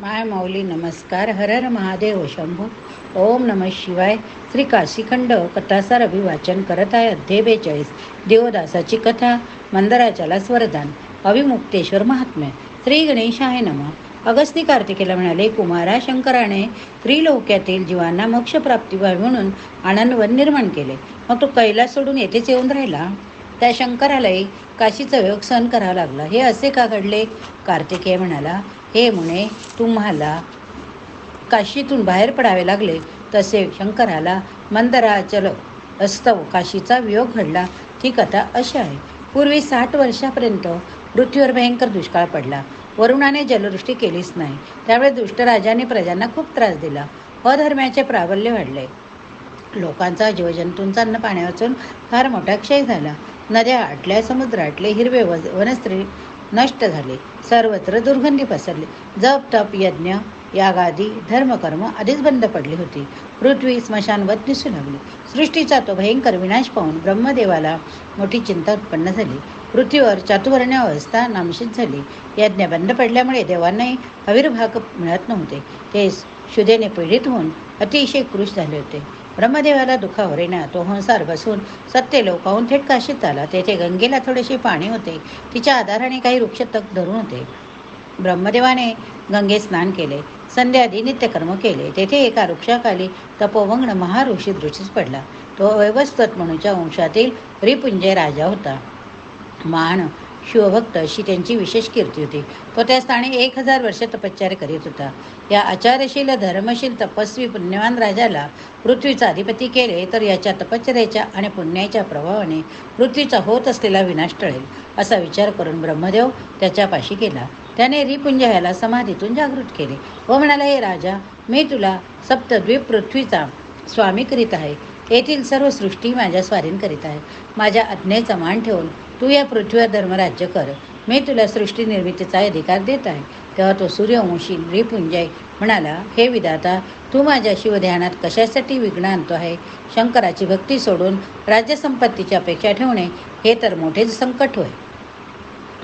माय माऊली नमस्कार. हर हर महादेव शंभू. ओम नम शिवाय. श्री काशीखंड कथासार अभिवाचन करत आहे अध्याय बेचाळीस. देवदासाची कथा मंदराच्याला स्वरदान. अविमुक्तेश्वर महात्म्य. श्री गणेशाय नमा. अगस्ती कार्तिकेला म्हणाले कुमारा शंकराने त्रिलोक्यातील जीवांना मोक्षप्राप्ती व्हावी म्हणून आनंदवन निर्माण केले. मग तो कैलास सोडून येथेच येऊन राहिला. त्या शंकरालाही काशीचा योग सहन करावा लागला. हे असे का घडले? कार्तिकेय म्हणाला हे म्हणे तुम्हाला काशीतून बाहेर पडावे लागले तसे शंकराला मंदराचल अस्तव काशीचा वियोग घडला. ती कथा अशी आहे. पूर्वी साठ वर्षापर्यंत पृथ्वीवर भयंकर दुष्काळ पडला. वरुणाने जलवृष्टी केलीच नाही. त्यावेळी दुष्टराजाने प्रजांना खूप त्रास दिला. अधर्म्याचे प्राबल्य वाढले. लोकांचा जीवजंतूंचा अन्न पाण्यावाचून फार मोठा क्षय झाला. नद्या आटल्या समुद्र आटले हिरवे वज वनस्त्री नष्ट झाले. सर्वत्र दुर्गंधी पसरली. जप तप यज्ञ यागादी धर्मकर्म आधीच बंद पडली होती. पृथ्वी स्मशानवत दिसू लागली. सृष्टीचा तो भयंकर विनाश पाहून ब्रह्मदेवाला मोठी चिंता उत्पन्न झाली. पृथ्वीवर चातुवर्ण्य अवस्था नामशीत झाली. यज्ञ बंद पडल्यामुळे देवांनाही अविर्भाग मिळत नव्हते. ते शुदेने पीडित होऊन अतिशय कृश झाले होते. ब्रह्मदेवाला दुखावरेना तो हंसार बसून सत्य लोकाहून थेट काशीत आला. तेथे गंगेला थोडेसे पाणी होते. तिच्या आधाराने काही वृक्ष तक धरून होते. ब्रह्मदेवाने गंगेत स्नान केले. संध्यादी नित्यकर्म केले. तेथे एका वृक्षाखाली तपोवंगण महाऋषी दृष्टीस पडला. तो वैवस्वत म्हणूच्या वंशातील रिपुंजय राजा होता. मान शिवभक्त अशी त्यांची विशेष कीर्ती होती. तो त्या स्थानी एक हजार वर्ष तपश्चर्य करीत होता. या आचारशील धर्मशील तपस्वी पुण्यवान राजाला पृथ्वीचा अधिपती केले तर याच्या तपश्चर्याच्या आणि पुण्याच्या प्रभावाने पृथ्वीचा होत असलेला विनाश टळेल असा विचार करून ब्रह्मदेव त्याच्यापाशी गेला. त्याने रिपुंजयाला समाधीतून जागृत केले. व म्हणाला हे राजा मी तुला सप्तद्वीप पृथ्वीचा स्वामी करीत आहे. येथील सर्व सृष्टी माझ्या स्वाधीन करीत आहे. माझ्या आज्ञेचा मान ठेवून तू या पृथ्वीवर धर्मराज्य कर. मी तुला सृष्टी निर्मितीचा अधिकार देत आहे. तेव्हा तो सूर्यवंशी रिपुंजय म्हणाला हे विधाता तू माझ्या शिवध्यानात कशासाठी विघ्न आणतो आहे? शंकराची भक्ती सोडून राज्यसंपत्तीची अपेक्षा ठेवणे हे तर मोठेच संकट होय.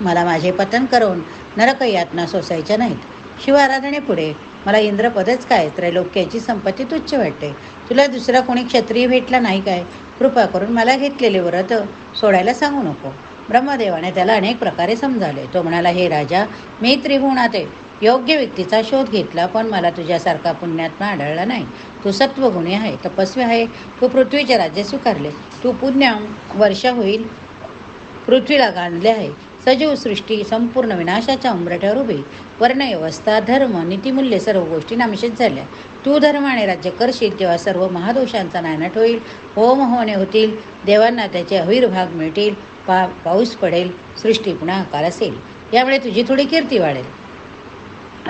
मला माझे पतन करून नरकयातना सोसायच्या नाहीत. शिवाराधनेपुढे मला इंद्रपदच काय? त्रैलोक्याची संपत्ती तुच्छ वाटते. तुला दुसरा कोणी क्षत्रिय भेटला नाही काय? कृपा करून मला घेतलेले व्रत सोडायला सांगू नको. ब्रह्मदेवाने त्याला अनेक प्रकारे समजावले. तो म्हणाला हे राजा मी त्रिभुवनात योग्य व्यक्तीचा शोध घेतला पण मला तुझ्यासारखा पुण्यात्मा आढळला नाही. तू सत्वगुणी आहे तपस्वी आहे तू पृथ्वीचे राज्य स्वीकारले. तू पुण्य वर्षा होईल पृथ्वीला गांधले आहे. सजीव सृष्टी संपूर्ण विनाशाच्या उंबरठ्यावर उभी. वर्णव्यवस्था धर्म नीतिमूल्य सर्व गोष्टी नामशेष झाल्या. तू धर्माने राज्य करशील तेव्हा सर्व महादोषांचा नायनाट होईल. होम होणे होतील देवांना त्याचे अविर्भाग मिळतील. पा पाऊस पडेल सृष्टी पुन्हा आकार असेल. यामुळे तुझी थोडी कीर्ती वाढेल.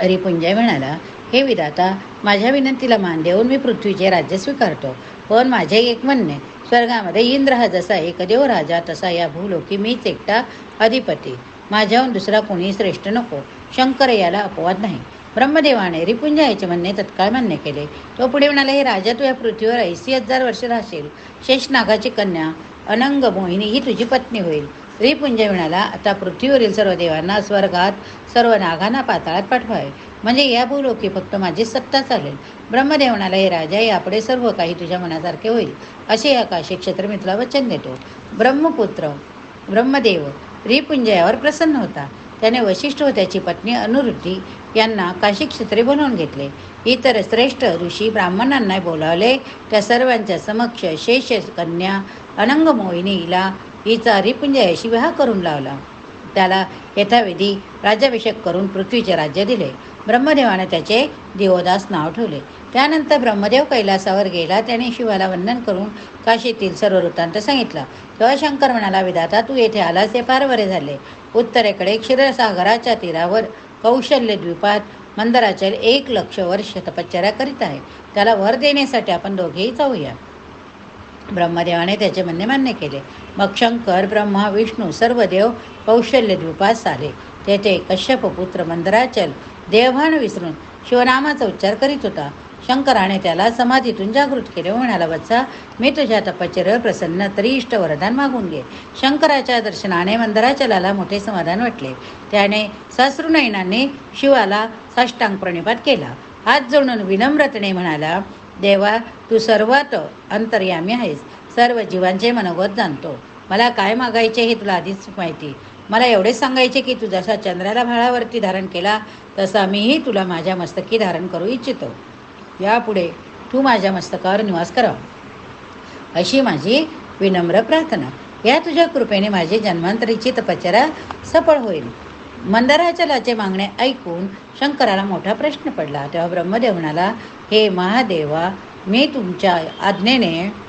रिपुंजय म्हणाला हे विधाता माझ्या विनंतीला मान देऊन मी पृथ्वीचे राज्य स्वीकारतो. पण माझे एक म्हणणे स्वर्गामध्ये इंद्र हा जसा एकदेव हो राजा तसा या भूलोकी मीच एकटा अधिपती. माझ्याहून दुसरा कोणी श्रेष्ठ नको. शंकर याला अपवाद नाही. ब्रह्मदेवाने रिपुंजयाचे म्हणणे तत्काळ मान्य केले. तो पुढे म्हणाला हे राजा तू या पृथ्वीवर ऐंशी हजार वर्ष राहशील. शेषनागाची कन्या अनंग मोहिनी ही तुझी पत्नी होईल. रिपुंजय म्हणाला आता पृथ्वीवरील सर्व देवांना स्वर्गात सर्व नागांना पाताळात पाठवावे. म्हणजे या भूलोकी फक्त माझी सत्ता चालेल. ब्रह्मदेव म्हणाला हे राजा यापुढे सर्व काही तुझ्या मनासारखे होईल. असे या काशी क्षेत्र वचन देतो. ब्रह्मपुत्र ब्रह्मदेव रिपुंजयावर प्रसन्न होता. त्याने वशिष्ठ व त्याची पत्नी अनुरुद्धी यांना काशी क्षेत्रे बनवून घेतले. इतर श्रेष्ठ ऋषी ब्राह्मणांना बोलावले. त्या सर्वांच्या समक्ष शेष कन्या अनंग मोहिनीला हिचा रिपुंजयाशी विवाह करून लावला. त्याला यथाविधी राज्याभिषेक करून पृथ्वीचे राज्य दिले. ब्रह्मदेवाने त्याचे देवदास नाव ठेवले. त्यानंतर ब्रह्मदेव कैलासावर गेला. त्याने शिवाला वंदन करून काशीतील सर्व वृत्तांत सांगितला. तेव्हा शंकर म्हणाला विधाता तू येथे आलास हे फार बरे झाले. उत्तरेकडे क्षीरसागराच्या तीरावर कौशल्य द्वीपात मंदराचल एक लक्ष वर्ष तपश्चर्या करीत आहे. त्याला वर देण्यासाठी आपण दोघेही जाऊया. ब्रह्मदेवाने त्याचे म्हणणे मान्य केले. मग शंकर ब्रह्मा विष्णू सर्व देव कौशल्य द्वीपास आले तेथे कश्यप पुत्र मंदराचल देवभान विसरून शिवनामाचा उच्चार करीत होता. शंकराने त्याला समाधीतून जागृत केले. म्हणाला वत्सा मी तुझ्या तपश्चर्यावर प्रसन्न तरी इष्ट वरदान मागून घे. शंकराच्या दर्शनाने मंदराचलाला मोठे समाधान वाटले. त्याने साश्रुनयनाने शिवाला साष्टांग प्रणिपात केला. हात जोडून विनम्रतेने म्हणाला देवा तू सर्वात अंतर्यामी आहेस. सर्व जीवांचे मनोगत जाणतो. मला काय मागायचे हे तुला आधीच माहिती. मला एवढेच सांगायचे की तू जसा चंद्राला भाळावरती धारण केला तसा मीही तुला माझ्या मस्तकी धारण करू इच्छितो. यापुढे तू माझ्या मस्तकावर निवास करावा अशी माझी विनम्र प्रार्थना. या तुझ्या कृपेने माझी जन्मांतरीची तपचरा सफळ होईल. मंदराचलाचे मागणे ऐकून शंकराला मोठा प्रश्न पडला. तेव्हा ब्रह्मदेव म्हणाला हे महादेवा मी तुमच्या आज्ञेने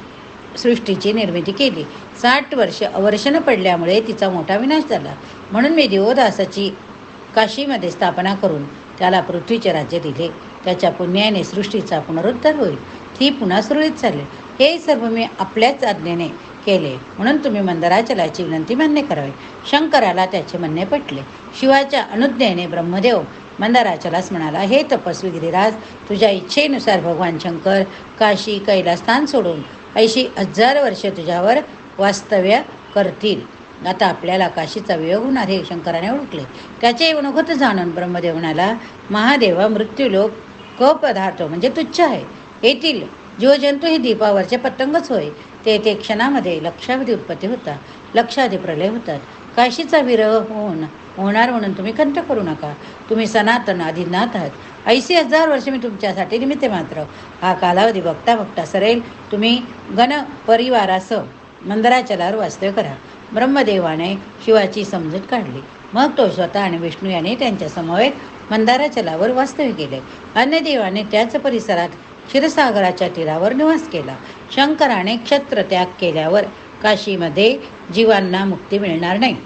सृष्टीची निर्मिती केली. साठ वर्ष अवर्षण पडल्यामुळे तिचा मोठा विनाश झाला. म्हणून मी देवदासाची काशीमध्ये स्थापना करून त्याला पृथ्वीचे राज्य दिले. त्याच्या पुण्याने सृष्टीचा पुनरुद्धार होईल. ती पुन्हा सुरळीत झाली. हे सर्व मी आपल्याच आज्ञेने केले. म्हणून तुम्ही मंदराचलाची विनंती मान्य करावी. शंकराला त्याचे म्हणणे पटले. शिवाच्या अनुज्ञेने ब्रह्मदेव मंदाराचलास म्हणाला हे तपस्वी गिरिराज तुझ्या इच्छेनुसार भगवान शंकर काशी कैलास्थान सोडून ऐशी हजार वर्ष तुझ्यावर वास्तव्य करतील. आता आपल्याला काशीचा वियोग होणार हे शंकराने ओळखले. त्याचे गुणगत जाणून ब्रह्मदेव म्हणाला महादेवा मृत्यूलोक क पदार्थ म्हणजे तुच्छ आहे. येथील जीवजंतू हे दीपावरचे पतंगच होय. ते ते क्षणामध्ये लक्षावधी उत्पत्ती होतात. लक्षाधी प्रलय होतात. काशीचा विरह होऊन होणार म्हणून तुम्ही खंत करू नका. तुम्ही सनातन आदिनाथ आहात. ऐंशी हजार वर्ष मी तुमच्यासाठी निमित्त मात्र. हा कालावधी बघता बघता सरेल. तुम्ही गण परिवारासह मंदराचलावर वास्तव्य करा. ब्रह्मदेवाने शिवाची समजूत काढली. मग तो स्वतः आणि विष्णू याने त्यांच्या समवेत मंदाराचलावर वास्तव्य केले. अन्य देवाने त्याच परिसरात क्षीरसागराच्या तीरावर निवास केला. शंकराने क्षत्र त्याग केल्यावर काशीमध्ये जीवांना मुक्ती मिळणार नाही.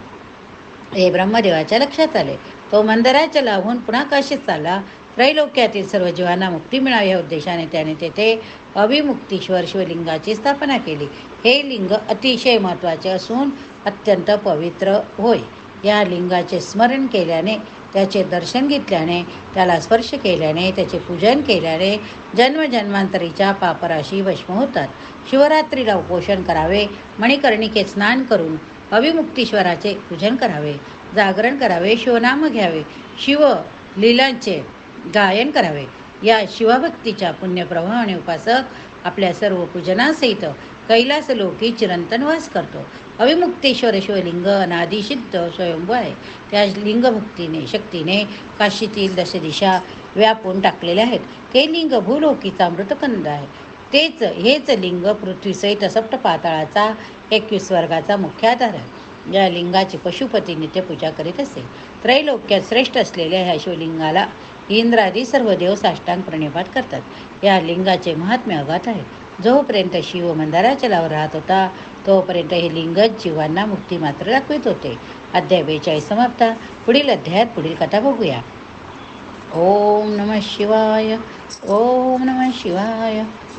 हे ब्रह्मदेवाच्या लक्षात आले. तो मंदराच्या लावून पुन्हा काशीत चालला. त्रैलोक्यातील सर्व जीवांना मुक्ती मिळावी या उद्देशाने त्याने तेथे अविमुक्तीश्वर शिवलिंगाची स्थापना केली. हे लिंग अतिशय महत्त्वाचे असून अत्यंत पवित्र होय. या लिंगाचे स्मरण केल्याने त्याचे दर्शन घेतल्याने त्याला स्पर्श केल्याने त्याचे पूजन केल्याने जन्मजन्मांतरीच्या पापराशी भस्म होतात. शिवरात्रीला उपोषण करावे मणिकर्णिके स्नान करून अविमुक्तीश्वराचे पूजन करावे जागरण करावे शिवनाम घ्यावे शिव लीलांचे गायन करावे. या शिवभक्तीच्या पुण्यप्रभावाने उपासक आपल्या सर्व पूजनासहित कैलास लोकी चिरंतन वास करतो. अविमुक्तेश्वर शिवलिंग अनादिसिद्ध स्वयंभू आहे. त्या लिंगभक्तीने शक्तीने काशीतील दशदिशा व्यापून टाकलेल्या आहेत. ते लिंग भूलोकीचा मृतकंद आहे. तेच हेच लिंग पृथ्वीसहित सप्त पाताळाचा एकवीस वर्गाचा मुख्य आधार आहे. या लिंगाची पशुपती नित्यपूजा करीत असे. त्रैलोक्यात श्रेष्ठ असलेल्या ह्या शिवलिंगाला इंद्रादी सर्व देव साष्टांग प्रणिपात करतात. या लिंगाचे महात्म्य अगात आहे. जोपर्यंत शिव मंदाराचलावर राहत होता तोपर्यंत हे लिंगच जीवांना मुक्ती मात्र दाखवित होते. अध्याय बेचाळीस समाप्त. पुढील अध्यायात पुढील कथा बघूया. ओम नम शिवाय ओम नम शिवाय.